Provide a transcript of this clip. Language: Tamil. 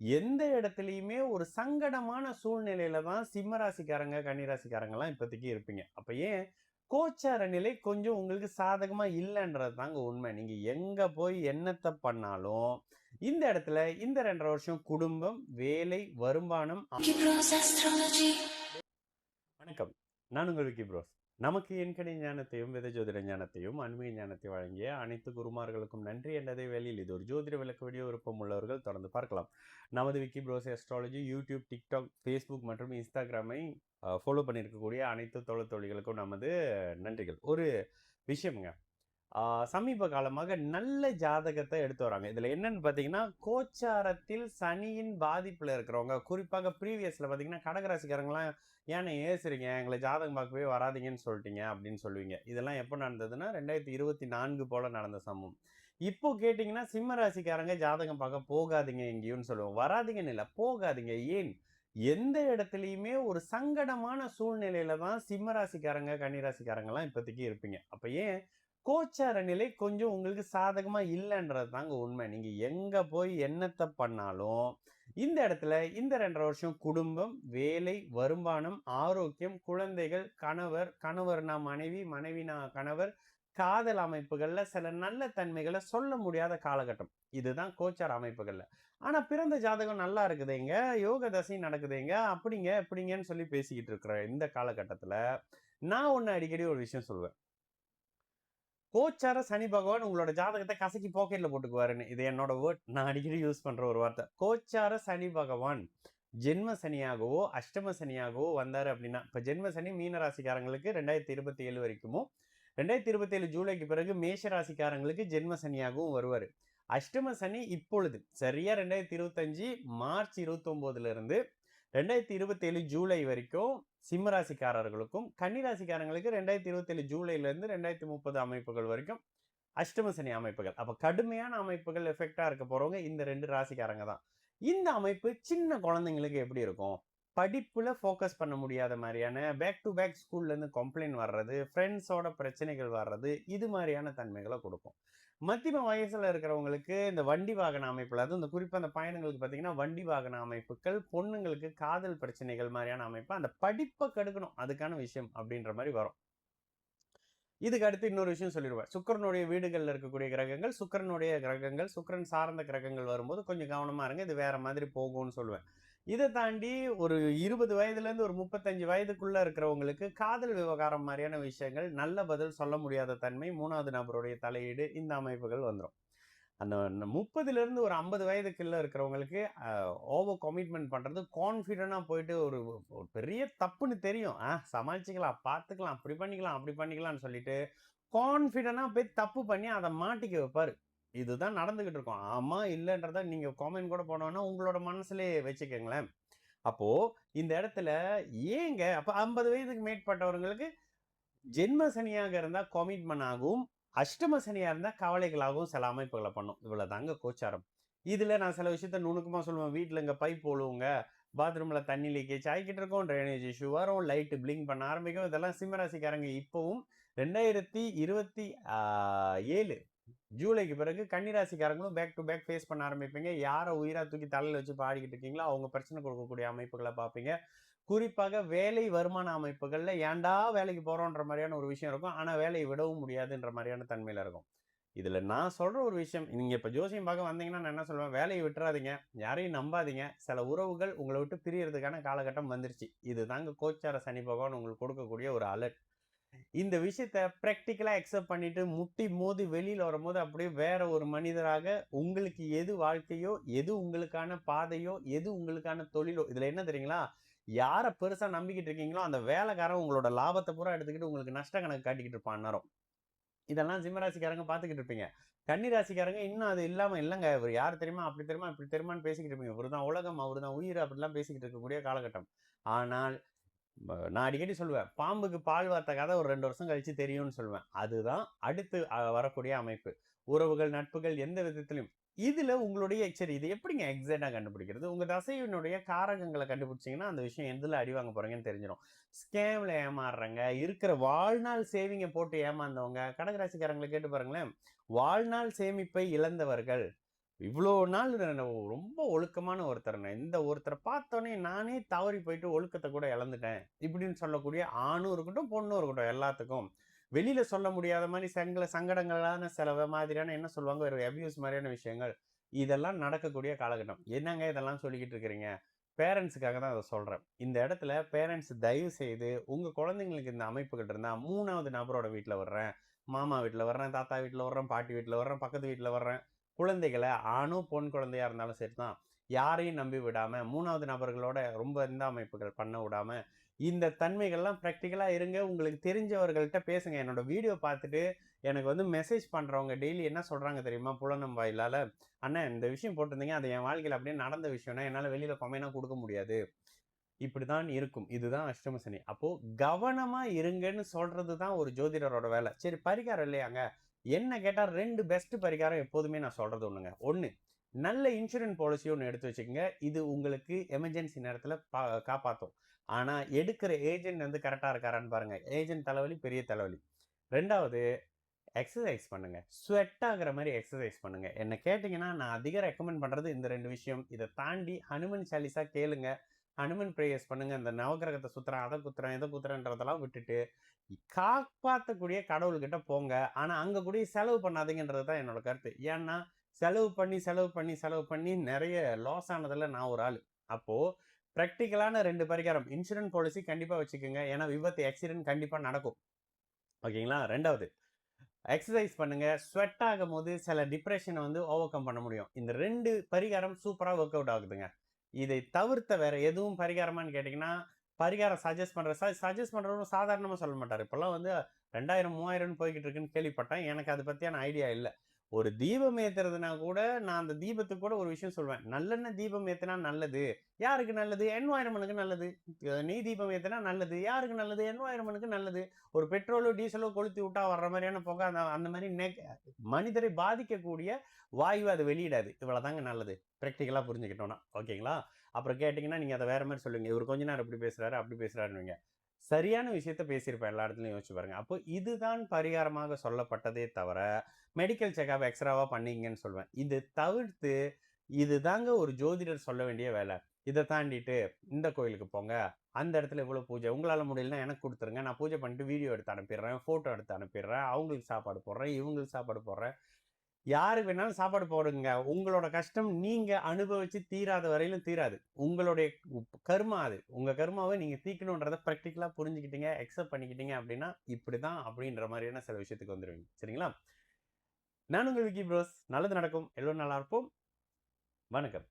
எந்த இடத்துலயுமே ஒரு சங்கடமான சூழ்நிலையில தான் சிம்ம ராசிக்காரங்க, கன்னி ராசிக்காரங்கலாம் இப்போதைக்கு இருப்பீங்க. அப்ப ஏன் கோச்சார நிலை கொஞ்சம் உங்களுக்கு சாதகமா இல்லன்றது தாங்க உண்மை. நீங்க எங்க போய் என்னத்த பண்ணாலும், இந்த இடத்துல இந்த 2 1/2 வருஷம் குடும்பம், வேலை, வருமானம். வணக்கம். நான் உங்கள் விக்கி ப்ரோஸ். நமக்கு எண்கணி ஞானத்தையும், வித ஜோதிட ஞானத்தையும், அண்மைய ஞானத்தை வழங்கிய அனைத்து குருமார்களுக்கும் நன்றி என்றதை வேலையில் இது ஒரு ஜோதிட விளக்க வீடியோ விருப்பம் உள்ளவர்கள் தொடர்ந்து பார்க்கலாம். நமது Vicky Bros astrology YouTube, TikTok, Facebook மற்றும் இன்ஸ்டாகிராமை ஃபாலோ பண்ணியிருக்கக்கூடிய அனைத்து தோழர் தோழிகளுக்கும் நமது நன்றிகள். ஒரு விஷயம்ங்க. சமீப காலமாக நல்ல ஜாதகத்தை எடுத்து வராங்க. இதில் என்னன்னு பார்த்தீங்கன்னா, கோச்சாரத்தில் சனியின் பாதிப்பில் இருக்கிறவங்க, குறிப்பாக ப்ரீவியஸில் பார்த்தீங்கன்னா, கடக ஏன்னா ஏசுறீங்க? எங்களை ஜாதகம் பார்க்கவே வராதீங்கன்னு சொல்லிட்டீங்க அப்படின்னு சொல்லுவீங்க. இதெல்லாம் எப்போ நடந்ததுன்னா, ரெண்டாயிரத்து இருபத்தி நான்கு போல் நடந்த சம்பவம். இப்போ கேட்டிங்கன்னா சிம்ம ராசிக்காரங்க ஜாதகம் பார்க்க போகாதீங்க எங்கேயும்னு சொல்லுவோம். வராதிங்கன்னு இல்லை போகாதீங்க. ஏன்? எந்த இடத்துலையுமே ஒரு சங்கடமான சூழ்நிலையில தான் சிம்ம ராசிக்காரங்க, கன்னி இப்போதைக்கு இருப்பீங்க. அப்போ ஏன் கோச்சார நிலை கொஞ்சம் உங்களுக்கு சாதகமாக இல்லைன்றது தாங்க உண்மை. நீங்கள் எங்கே போய் என்னத்தை பண்ணாலும், இந்த இடத்துல இந்த 2 1/2 வருஷம் குடும்பம், வேலை, வருமானம், ஆரோக்கியம், குழந்தைகள், கணவர், கணவர்னா மனைவி, மனைவினா கணவர், காதல் அமைப்புகளில் சில நல்ல தன்மைகளை சொல்ல முடியாத காலகட்டம். இதுதான் கோச்சார் அமைப்புகளில் ஆனால் பிறந்த ஜாதகம் நல்லா இருக்குதுங்க யோக தசை நடக்குதுங்க அப்படிங்க, இப்படிங்கன்னு சொல்லி பேசிக்கிட்டு இருக்கிற இந்த காலகட்டத்தில் நான் ஒன்று அடிக்கடி ஒரு விஷயம் சொல்லுவேன். கோச்சார சனி பகவான் உங்களோட ஜாதகத்தை கசக்கி பாக்கெட்ல போட்டுக்குவாருன்னு. இது என்னோட வேர்ட். நான் அடிக்கடி யூஸ் பண்ற ஒரு வார்த்தை. கோச்சார சனி பகவான் ஜென்ம சனியாகவோ, அஷ்டம சனியாகவோ வந்தார் அப்படின்னா, இப்போ ஜென்ம சனி மீன ராசிக்காரங்களுக்கு ரெண்டாயிரத்தி இருபத்தி ஏழு வரைக்குமோ ரெண்டாயிரத்தி இருபத்தி ஏழு ஜூலைக்கு பிறகு மேஷ ராசிக்காரங்களுக்கு ஜென்ம சனியாகவும் வருவார் அஷ்டம சனி இப்பொழுது சரியா 2025 மார்ச் 29ல இருந்து 2027 ஜூலை வரைக்கும் சிம்ம ராசிக்காரர்களுக்கும், கன்னி இருபத்தேழு 2027 ஜூலைல இருந்து 2030 அமைப்புகள் வரைக்கும் அஷ்டம சனி அமைப்புகள். அப்ப கடுமையான அமைப்புகள் எஃபெக்டாக இருக்க போறவங்க இந்த ரெண்டு ராசிக்காரங்க தான். இந்த அமைப்பு சின்ன குழந்தைங்களுக்கு எப்படி இருக்கும்? படிப்புல ஃபோக்கஸ் பண்ண முடியாத மாதிரியான பேக் டு பேக் ஸ்கூல்ல இருந்து கம்ப்ளைண்ட் வர்றது, ஃப்ரெண்ட்ஸோட பிரச்சனைகள் வர்றது, இது மாதிரியான தன்மைகளை கொடுக்கும் மத்தியம வயசுல இருக்கிறவங்களுக்கு இந்த வண்டி வாகன அமைப்பில் அதுவும் இந்த குறிப்பாக அந்த பயணங்களுக்கு பார்த்தீங்கன்னா, வண்டி வாகன அமைப்புகள், பொண்ணுங்களுக்கு காதல் பிரச்சனைகள் மாதிரியான அமைப்பு, அந்த படிப்பை கெடுக்கணும். அதுக்கான விஷயம் அப்படின்ற மாதிரி வரும். இதுக்கு அடுத்து இன்னொரு விஷயம் சொல்லிருவேன். சுக்கிரனுடைய வீடுகளில் இருக்கக்கூடிய கிரகங்கள், சுக்கிரனுடைய கிரகங்கள், சுக்கிரன் சார்ந்த கிரகங்கள் வரும்போது கொஞ்சம் கவனமா இருங்க. இது வேற மாதிரி போகும்னு சொல்லுவேன். இதை தாண்டி ஒரு 20 வயதுலேருந்து ஒரு முப்பத்தஞ்சு வயதுக்குள்ளே இருக்கிறவங்களுக்கு காதல் விவகாரம் மாதிரியான விஷயங்கள், நல்ல பதில் சொல்ல முடியாத தன்மை, மூணாவது நபருடைய தலையீடு இந்த அமைப்புகள் வந்துடும் அந்த 30லிருந்து ஒரு ஐம்பது வயதுக்குள்ளே இருக்கிறவங்களுக்கு ஓவர் கமிட்மெண்ட் பண்ணுறது கான்ஃபிடென்ட்டா போயிட்டு ஒரு ஒரு பெரிய தப்புன்னு தெரியும். ஆ சமாளிச்சுக்கலாம், பார்த்துக்கலாம், அப்படி பண்ணிக்கலாம், அப்படி பண்ணிக்கலாம்னு சொல்லிட்டு, கான்ஃபிடென்ட்டா போய் தப்பு பண்ணி அதை மாட்டிக்க வைப்பார் இதுதான் நடந்துக்கிட்டு இருக்கும். ஆமாம் இல்லைன்றத நீங்கள் காமெண்ட் கூட போனோன்னா உங்களோட மனசுலேயே வச்சுக்கோங்களேன் அப்போது இந்த இடத்துல ஏங்க அப்போ ஐம்பது வயதுக்கு மேற்பட்டவர்களுக்கு ஜென்ம சனியாக இருந்தால் கமிட்மென்ட் ஆகும். அஷ்டம சனியாக இருந்தால் கவலைகளாகவும் சில அமைப்புகளை பண்ணும். இவ்வளவுதாங்க கோச்சாரம். இதில் நான் சில விஷயத்த நுணுக்கமாக சொல்லுவேன். வீட்டில் இங்கே பைப் போடுவோங்க பாத்ரூமில் தண்ணி லீக்கேஜ் ஆகிக்கிட்டு இருக்கோம் ட்ரைனேஜ் இஷ்யூ வரும், லைட்டு பிளிங்க் பண்ண ஆரம்பிக்கும். இதெல்லாம் சிம்ம ராசிக்காரங்க இப்பவும் 2027 ஜூலைக்கு பிறகு கன்னிராசிக்காரங்களும் பேக் டு பேக் ஃபேஸ் பண்ண ஆரம்பிப்பீங்க. யாரை உயிராக தூக்கி தலையில் வச்சு பாடிக்கிட்டு இருக்கீங்களோ, அவங்க பிரச்சனை கொடுக்கக்கூடிய அமைப்புகளை பார்ப்பீங்க. குறிப்பாக வேலை, வருமான அமைப்புகள்ல ஏன்டா வேலைக்கு போறோம்ன்ற மாதிரியான ஒரு விஷயம் இருக்கும். ஆனா வேலையை விடவும் முடியாதுன்ற மாதிரியான தன்மையில இருக்கும். இதுல நான் சொல்ற ஒரு விஷயம், நீங்க இப்ப ஜோசியம் பார்க்க வந்தீங்கன்னா நான் என்ன சொல்லுவேன், வேலையை விட்டுறாதீங்க. யாரையும் நம்பாதீங்க. சில உறவுகள் உங்களை விட்டு பிரியறதுக்கான காலகட்டம் வந்துருச்சு. இதுதாங்க கோச்சார சனி பகவான் உங்களுக்கு கொடுக்கக்கூடிய ஒரு அலர்ட். இந்த விஷயத்த ப்ராக்டிக்கலாக அக்செப்ட் பண்ணிட்டு முட்டி மோதி வெளியில் வரும்போது அப்படியே வேற ஒரு மனிதராக உங்களுக்கு எது வாழ்க்கையோ, எது உங்களுக்கான பாதையோ, எது உங்களுக்கான தொழிலோ, இதுல என்ன தெரியுங்களா? யார பெருசா நம்பிக்கிட்டு இருக்கீங்களோ, அந்த வேலைக்காரன் உங்களோட லாபத்தை பூரா எடுத்துக்கிட்டு உங்களுக்கு நஷ்ட கணக்கு காட்டிக்கிட்டு இருப்பான் நேரம் இதெல்லாம் சிம்ம ராசிக்காரங்க பார்த்துக்கிட்டு இருப்பீங்க. கன்னிராசிக்காரங்க இன்னும் அது இல்லாமல் இல்லைங்க இவர் யார் தெரியுமா? அப்படி தெரியுமா? இப்படி தெரியுமான்னு பேசிக்கிட்டு இருப்பீங்க. இவருதான் உலகம், அவருதான் உயிர் அப்படிலாம் பேசிக்கிட்டு இருக்கக்கூடிய காலகட்டம். ஆனால் நான் அடிக்கடி சொல்லுவேன். பாம்புக்கு பால் வார்த்த கதை ஒரு ரெண்டு வருஷம் கழித்து தெரியும்னு சொல்லுவேன். அதுதான் அடுத்து வரக்கூடிய அமைப்பு. உறவுகள், நட்புகள் எந்த விதத்திலையும் இதில் உங்களுடைய சரி இது எப்படிங்க எக்ஸாக்டாக கண்டுபிடிக்கிறது? உங்கள் தசையினுடைய காரகங்களை கண்டுபிடிச்சீங்கன்னா, அந்த விஷயம் எதில் அடி வாங்க போகிறீங்கன்னு தெரிஞ்சிடும் ஸ்கேமில் ஏமாறுறங்க, இருக்கிற வாழ்நாள் சேவிங்க போட்டு ஏமாந்தவங்க, கடகராசிக்காரங்களை கேட்டு பாருங்களேன். வாழ்நாள் சேமிப்பை இழந்தவர்கள், இவ்வளோ நாள் ரொம்ப ஒழுக்கமான ஒருத்தர். நான் இந்த ஒருத்தரை பார்த்தோன்னே நானே தவறி போயிட்டு ஒழுக்கத்தை கூட இழந்துட்டேன். இப்படின்னு சொல்லக்கூடிய ஆணும் இருக்கட்டும் பொண்ணும் இருக்கட்டும் எல்லாத்துக்கும். வெளியில சொல்ல முடியாத மாதிரி சங்கல சங்கடங்களான சில மாதிரியான என்ன சொல்லுவாங்க? ஒரு அபியூஸ் மாதிரியான விஷயங்கள். இதெல்லாம் நடக்கக்கூடிய காலகட்டம். என்னங்க இதெல்லாம் சொல்லிக்கிட்டு இருக்கிறீங்க? பேரண்ட்ஸுக்காக தான் அதை சொல்கிறேன் இந்த இடத்துல பேரண்ட்ஸ் தயவு செய்து உங்கள் குழந்தைங்களுக்கு இந்த அமைப்புகிட்ட இருந்தால் மூணாவது நபரோட வீட்டில் வர்றேன். மாமா வீட்டில் வர்றேன் தாத்தா வீட்டில் வர்றேன் பாட்டி வீட்டில் வர்றேன் பக்கத்து வீட்டில் வர்றேன். குழந்தைகளை ஆணும் பொன் குழந்தையா இருந்தாலும் சரி தான் யாரையும் நம்பி விடாமல் மூணாவது நபர்களோட ரொம்ப இந்த அமைப்புகள் பண்ண விடாமல் இந்த தன்மைகள்லாம் ப்ராக்டிக்கலாக இருங்க. உங்களுக்கு தெரிஞ்சவர்கள்ட்ட பேசுங்க. என்னோட வீடியோ பார்த்துட்டு எனக்கு வந்து மெசேஜ் பண்ணுறவங்க டெய்லி என்ன சொல்கிறாங்க தெரியுமா? புலனம் வாயிலால் அண்ணன் இந்த விஷயம் போட்டிருந்தீங்க. அது என் வாழ்க்கையில் அப்படியே நடந்த விஷயம்னா என்னால் வெளியில் கொமைனா கொடுக்க முடியாது. இப்படி தான் இருக்கும். இதுதான் அஷ்டம சனி. அப்போது கவனமாக இருங்கன்னு சொல்கிறது தான் ஒரு ஜோதிடரோட வேலை. சரி பரிகாரம் இல்லையாங்க? என்ன கேட்டால் ரெண்டு பெஸ்ட் பரிகாரம் எப்போதுமே நான் சொல்கிறது ஒன்றுங்க ஒன்று நல்ல இன்சூரன்ஸ் பாலிசி ஒன்று எடுத்து வச்சுக்கோங்க. இது உங்களுக்கு எமர்ஜென்சி நேரத்தில் பா காப்பாற்றும் ஆனால் எடுக்கிற ஏஜென்ட் வந்து கரெக்டாக இருக்காரான்னு பாருங்கள் ஏஜென்ட் தலைவலி பெரிய தலைவலி. ரெண்டாவது எக்ஸசைஸ் பண்ணுங்கள் ஸ்வெட் ஆகிற மாதிரி எக்ஸசைஸ் பண்ணுங்கள் என்னை கேட்டிங்கன்னா நான் அதிகம் ரெக்கமெண்ட் பண்ணுறது இந்த ரெண்டு விஷயம். இதை தாண்டி ஹனுமன் சாலிஸாக கேளுங்கள் ஹனுமன் ப்ரேயர்ஸ் பண்ணுங்க. இந்த நவகிரகத்தை சுத்துறேன் அதை குத்துறேன் இதை குத்துறேன்றதெல்லாம் விட்டுட்டு காப்பாற்றக்கூடிய கடவுள்கிட்ட போங்க. ஆனால் அங்கே கூட செலவு பண்ணாதீங்கன்றது தான் என்னோட கருத்து. ஏன்னா செலவு பண்ணி செலவு பண்ணி செலவு பண்ணி நிறைய லாஸ் ஆனதில் நான் ஒரு ஆள். அப்போது ப்ராக்டிக்கலான ரெண்டு பரிகாரம். இன்சூரன்ஸ் பாலிசி கண்டிப்பாக வச்சுக்கோங்க. ஏன்னா விபத்து ஆக்சிடென்ட் கண்டிப்பாக நடக்கும். ஓகேங்களா? ரெண்டாவது எக்ஸசைஸ் பண்ணுங்க. ஸ்வெட் ஆகும் போது சில டிப்ரெஷனை வந்து ஓவர் கம் பண்ண முடியும். இந்த ரெண்டு பரிகாரம் சூப்பராக ஒர்க் அவுட் ஆகுதுங்க. இதை தவிர்த்த வேற எதுவும் பரிகாரமான்னு கேட்டிங்கன்னா பரிகாரம் சஜஸ்ட் பண்ணுற ச சஜஸ்ட் பண்ணுறவங்க சாதாரணமாக சொல்ல மாட்டார். இப்போல்லாம் வந்து ரெண்டாயிரம் மூவாயிரம்னு போய்கிட்டு இருக்குன்னு கேள்விப்பட்டேன். எனக்கு அதை பற்றியான ஐடியா இல்லை. ஒரு தீபம் ஏத்துறதுனா கூட நான் அந்த தீபத்துக்கு கூட ஒரு விஷயம் சொல்வேன். நல்லெண்ணெய் தீபம் ஏத்தினா நல்லது. யாருக்கு நல்லது? என்வாயரமெண்ட்டுக்கு நல்லது. நெய் தீபம் ஏத்தினா நல்லது. யாருக்கு நல்லது? என்வாயரமெண்ட்டுக்கு நல்லது. ஒரு பெட்ரோலோ டீசலோ கொளுத்தி விட்டா வர்ற மாதிரியான புகை அந்த அந்த மாதிரி நெக் மனிதரை பாதிக்கக்கூடிய வாயு அது வெளியிடாது. இவ்வளோதாங்க நல்லது. ப்ராக்டிக்கலாக புரிஞ்சுக்கிட்டோம்னா. ஓகேங்களா? அப்புறம் கேட்டிங்கன்னா நீங்கள் அதை வேறு மாதிரி சொல்லுவீங்க. இவர் கொஞ்ச நேரம் இப்படி பேசுகிறாரு அப்படி பேசுகிறாருன்னு சரியான விஷயத்த பேசியிருப்பேன் எல்லா இடத்துலையும் யோசிச்சு பாருங்க. அப்போ இதுதான் பரிகாரமாக சொல்லப்பட்டதே தவிர மெடிக்கல் செக்அப் எக்ஸ்ட்ராவாக பண்ணீங்கன்னு சொல்லுவேன் இது தவிர்த்து இது தாங்க ஒரு ஜோதிடர் சொல்ல வேண்டிய வேலை. இதை தாண்டிட்டு இந்த கோயிலுக்கு போங்க. அந்த இடத்துல இவ்வளோ பூஜை. உங்களால் முடியலன்னா எனக்கு கொடுத்துருங்க. நான் பூஜை பண்ணிட்டு வீடியோ எடுத்து அனுப்பிடுறேன் ஃபோட்டோ எடுத்து அனுப்பிடுறேன். அவங்களுக்கு சாப்பாடு போடுறேன் இவங்களுக்கு சாப்பாடு போடுறேன். யாருக்கு வேணாலும் சாப்பாடு போடுங்க. உங்களோட கஷ்டம் நீங்க அனுபவிச்சு தீராத வரையிலும் தீராது. உங்களுடைய கர்மா அது. உங்க கர்மாவை நீங்க தீக்கணுன்றதை ப்ராக்டிக்கலா புரிஞ்சுக்கிட்டீங்க அக்செப்ட் பண்ணிக்கிட்டீங்க அப்படின்னா இப்படிதான் அப்படின்ற மாதிரியான சில விஷயத்துக்கு வந்துடுவீங்க சரிங்களா? நான் உங்கள் விக்கி ப்ரோஸ் நல்லது நடக்கும். எல்லோரும் நல்லா இருப்போம். வணக்கம்.